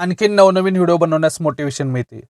आणखीन नवनवीन व्हिडिओ बनवण्यास मोटिवेशन मिळते.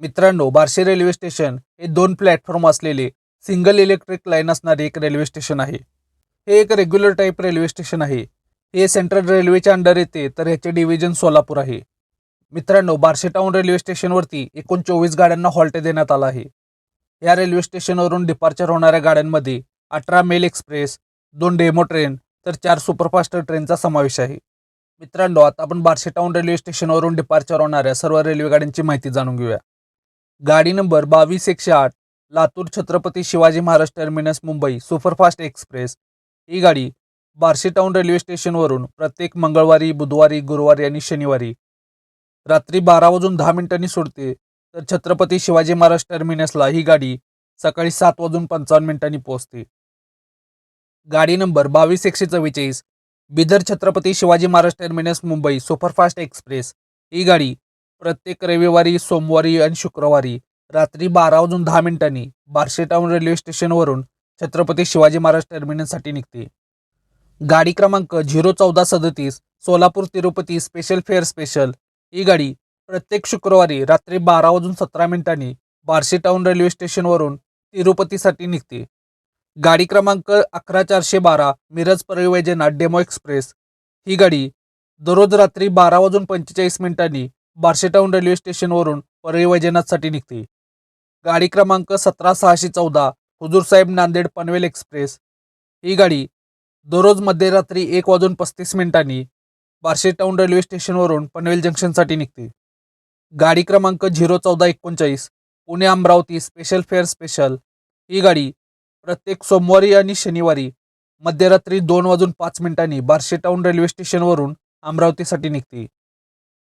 मित्रांनो बार्शी रेल्वे स्टेशन हे दोन प्लॅटफॉर्म असलेले सिंगल इलेक्ट्रिक लाईन असणारे एक रेल्वे स्टेशन आहे. हे एक रेग्युलर टाईप रेल्वे स्टेशन आहे. हे सेंट्रल रेल्वेच्या अंडर येते तर ह्याचे डिव्हिजन सोलापूर आहे. मित्रांनो बार्शी टाऊन रेल्वे स्टेशनवरती एकूण चोवीस गाड्यांना हॉल्ट देण्यात आला आहे. या रेल्वे स्टेशनवरून डिपार्चर होणाऱ्या गाड्यांमध्ये अठरा मेल एक्सप्रेस दोन डेमो ट्रेन तर चार सुपरफास्ट ट्रेनचा समावेश आहे. मित्रांनो आता आपण बार्शी टाऊन रेल्वे स्टेशनवरून डिपार्चर होणाऱ्या सर्व रेल्वे गाड्यांची माहिती जाणून घेऊया. गाडी नंबर बावीस एकशे आठ Latur Chhatrapati Shivaji Maharaj terminus Mumbai superfast express. ही गाडी बार्शी टाऊन रेल्वे स्टेशनवरून प्रत्येक मंगळवारी बुधवारी गुरुवारी आणि शनिवारी रात्री बारा वाजून दहा मिनिटांनी सोडते तर छत्रपती शिवाजी महाराज टर्मिनसला ही गाडी सकाळी सात वाजून पंचावन्न मिनिटांनी पोहोचते. गाडी नंबर बावीस एकशे चव्वेचाळीस Bidar Chhatrapati Shivaji Maharaj terminus Mumbai superfast express. ही गाडी प्रत्येक रविवारी सोमवारी आणि शुक्रवारी रात्री बारा वाजून दहा मिनिटांनी बार्शी टाऊन रेल्वे स्टेशनवरून छत्रपती शिवाजी महाराज टर्मिनससाठी निघते. गाडी क्रमांक झिरो चौदा सदतीस Solapur Tirupati special fare special. ही गाडी प्रत्येक शुक्रवारी रात्री बारा वाजून सतरा मिनिटांनी बार्शी टाऊन रेल्वे स्टेशनवरून तिरुपतीसाठी निघते. गाडी क्रमांक अकरा चारशे बारा मिरज परळी वैजनाथ डेमो एक्सप्रेस. ही गाडी दररोज रात्री बारा वाजून पंचेचाळीस मिनिटांनी बार्शी टाऊन रेल्वे स्टेशनवरून परळी वैजनाथसाठी निघते. गाडी क्रमांक सतरा सहाशे चौदा हुजूरसाहेब नांदेड पनवेल एक्सप्रेस. ही गाडी दररोज मध्यरात्री एक वाजून पस्तीस मिनिटांनी बार्शी टाऊन रेल्वे स्टेशनवरून पनवेल जंक्शनसाठी निघते. गाडी क्रमांक झिरो चौदा एकोणचाळीस Pune Amravati special fare special ही गाडी प्रत्येक सोमवारी आणि शनिवारी मध्यरात्री दोन वाजून पाच मिनिटांनी बार्शी टाऊन रेल्वे स्टेशनवरून अमरावतीसाठी निघते.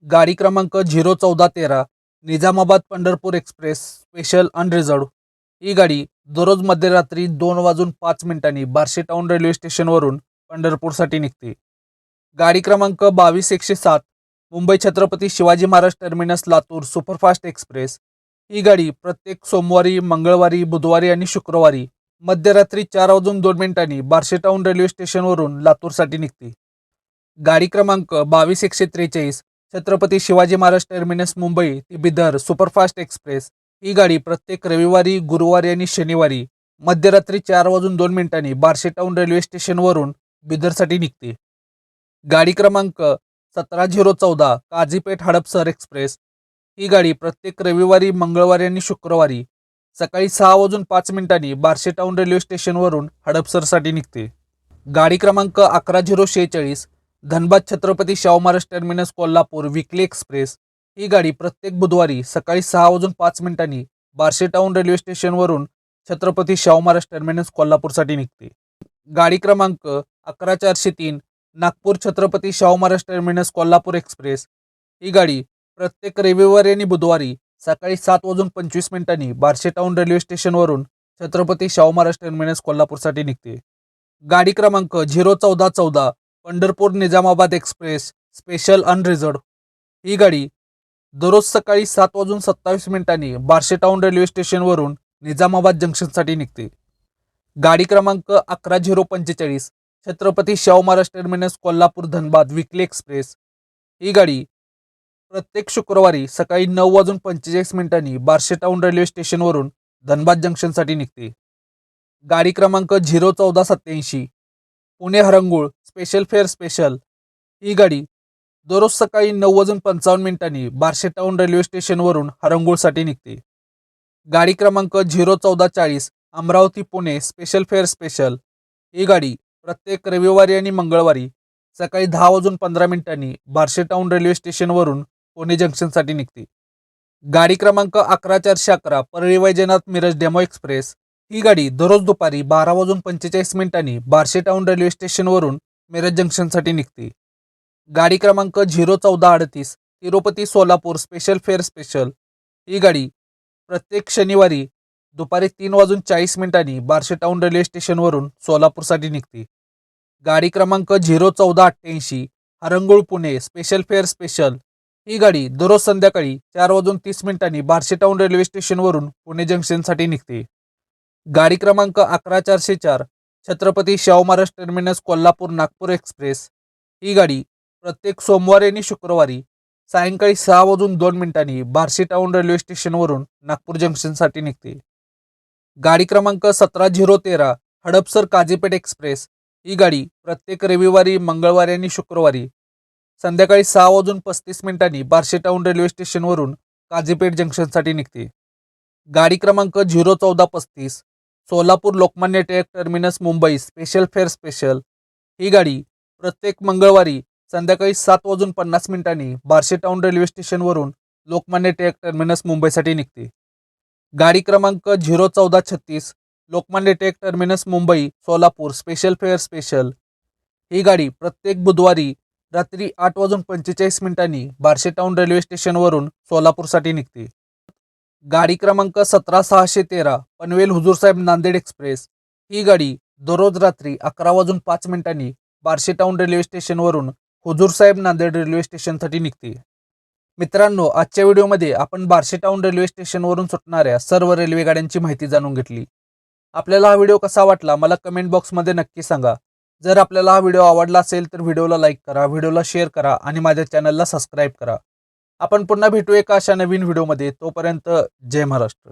गाडी क्रमांक झिरो चौदा तेरा Nizamabad Pandharpur express special unreserved ही गाडी दररोज मध्यरात्री दोन वाजून पाच मिनिटांनी बार्शी टाऊन रेल्वे स्टेशनवरून पंढरपूरसाठी निघते. गाडी क्रमांक बावीस एकशे सात Mumbai Chhatrapati Shivaji Maharaj terminus Latur superfast express. ही गाडी प्रत्येक सोमवारी मंगळवारी बुधवारी आणि शुक्रवारी मध्यरात्री चार वाजून दोन मिनिटांनी बार्शीटाऊन रेल्वे स्टेशनवरून लातूरसाठी निघते. गाडी क्रमांक बावीस एकशे त्रेचाळीस छत्रपती शिवाजी महाराज टर्मिनस मुंबई ते बिदर सुपरफास्ट एक्सप्रेस. ही गाडी प्रत्येक रविवारी गुरुवारी आणि शनिवारी मध्यरात्री चार वाजून दोन मिनिटांनी बार्शीटाऊन रेल्वे स्टेशनवरून बिदरसाठी निघते. गाडी क्रमांक सतरा झिरो चौदा काझीपेठ हडपसर एक्सप्रेस. ही गाडी प्रत्येक रविवारी मंगळवारी आणि शुक्रवारी सकाळी सहा वाजून पाच मिनिटांनी बार्शेटाऊन रेल्वे स्टेशनवरून हडपसरसाठी निघते. गाडी क्रमांक अकरा झिरो शेहेचाळीस Dhanbad Chhatrapati Shahu Maharaj terminus Kolhapur weekly express. ही गाडी प्रत्येक बुधवारी सकाळी सहा वाजून पाच मिनिटांनी बार्शेटाऊन रेल्वे स्टेशनवरून छत्रपती शाहू महाराज टर्मिनस कोल्हापूरसाठी निघते. गाडी क्रमांक अकरा चारशे तीन नागपूर छत्रपती शाहू महाराज टर्मिनस कोल्हापूर एक्सप्रेस. ही गाडी प्रत्येक रविवारी आणि बुधवारी सकाळी सात वाजून पंचवीस मिनिटांनी बार्शी टाऊन रेल्वे स्टेशनवरून छत्रपती शाहू महाराज टर्मिनस कोल्हापूरसाठी निघते. गाडी क्रमांक झिरो चौदा चौदा Pandharpur Nizamabad express special unreserved ही गाडी दररोज सकाळी सात वाजून सत्तावीस मिनिटांनी बार्शी टाऊन रेल्वे स्टेशनवरून निजामाबाद जंक्शनसाठी निघते. गाडी क्रमांक अकरा झिरो पंचेचाळीस Chhatrapati Shahu Maharaj terminus Kolhapur Dhanbad weekly express. ही गाडी प्रत्येक शुक्रवारी सकाळी नऊ वाजून पंचेचाळीस मिनिटांनी बार्शी टाऊन रेल्वे स्टेशनवरून धनबाद जंक्शनसाठी निघते. गाडी क्रमांक झिरो चौदा सत्याऐंशी Pune Harangul special fare special ही गाडी दररोज सकाळी नऊ वाजून पंचावन्न मिनिटांनी बार्शी टाऊन रेल्वे स्टेशनवरून हरंगुळसाठी निघते. गाडी क्रमांक झिरो चौदा चाळीस Amravati Pune special fare special ही गाडी प्रत्येक रविवारी आणि मंगळवारी सकाळी दहा वाजून पंधरा मिनिटांनी बार्शी टाऊन रेल्वे स्टेशनवरून पुणे जंक्शनसाठी निघते. गाडी क्रमांक अकरा चारशे अकरा परळी वैजनाथ मिरज डेमो एक्सप्रेस ही गाडी दररोज दुपारी बारा वाजून पंचेचाळीस मिनिटांनी बार्शी टाऊन रेल्वे स्टेशनवरून मिरज जंक्शनसाठी निघते. गाडी क्रमांक झिरो चौदा अडतीस Tirupati Solapur special fare special ही गाडी प्रत्येक शनिवारी दुपारी तीन वाजून चाळीस मिनिटांनी बार्शी टाऊन रेल्वे स्टेशनवरून सोलापूरसाठी निघते. गाडी क्रमांक झिरो चौदा अठ्ठ्याऐंशी Harangul Pune special fare special. ही गाडी दररोज संध्याकाळी चार वाजून तीस मिनिटांनी बार्शी टाऊन रेल्वे स्टेशनवरून पुणे जंक्शनसाठी निघते. गाडी क्रमांक अकरा चारशे चार छत्रपती शाहू महाराज टर्मिनस कोल्हापूर नागपूर एक्सप्रेस. ही गाडी प्रत्येक सोमवारी आणि शुक्रवारी सायंकाळी सहा वाजून दोन मिनिटांनी बार्शी टाऊन रेल्वे स्टेशनवरून नागपूर जंक्शनसाठी निघते. गाडी क्रमांक सतरा झिरो तेरा हडपसर काजीपेठ एक्सप्रेस. ही गाडी प्रत्येक रविवारी मंगळवारी आणि शुक्रवारी संध्याकाळी सहा वाजून पस्तीस मिनिटांनी बार्शेटाऊन रेल्वे स्टेशनवरून काजीपेठ जंक्शनसाठी निघते. गाडी क्रमांक झिरो चौदा पस्तीस Solapur Lokmanya Tilak terminus Mumbai special fare special. ही गाडी प्रत्येक मंगळवारी संध्याकाळी सात वाजून पन्नास मिनिटांनी बार्शेटाऊन रेल्वे स्टेशनवरून लोकमान्य टिळक टर्मिनस मुंबईसाठी निघते. गाडी क्रमांक झिरो चौदा छत्तीस Lokmanya Tilak terminus Mumbai Solapur special fare special ही गाडी प्रत्येक बुधवारी रात्री आठ वाजून पंचेचाळीस मिनिटांनी बार्शी टाऊन रेल्वे स्टेशनवरून सोलापूरसाठी निघते. गाडी क्रमांक सतरा सहाशे तेरा पनवेल हुजूरसाहेब नांदेड एक्सप्रेस ही गाडी दररोज रात्री अकरा वाजून पाच मिनिटांनी बार्शी टाऊन रेल्वे स्टेशनवरून हुजूरसाहेब नांदेड रेल्वे स्टेशनसाठी निघते. मित्रांनो आजच्या व्हिडिओमध्ये आपण बार्शीटाऊन रेल्वे स्टेशनवरून सुटणाऱ्या सर्व रेल्वे गाड्यांची माहिती जाणून घेतली. आपल्याला हा व्हिडिओ कसा वाटला मला कमेंट बॉक्समध्ये नक्की सांगा. जर आपल्याला हा व्हिडिओ आवडला असेल तर व्हिडिओला लाईक करा व्हिडिओला शेअर करा आणि माझ्या चॅनलला सबस्क्राईब करा. आपण पुन्हा भेटू एका अशा नवीन व्हिडिओमध्ये तोपर्यंत जय महाराष्ट्र.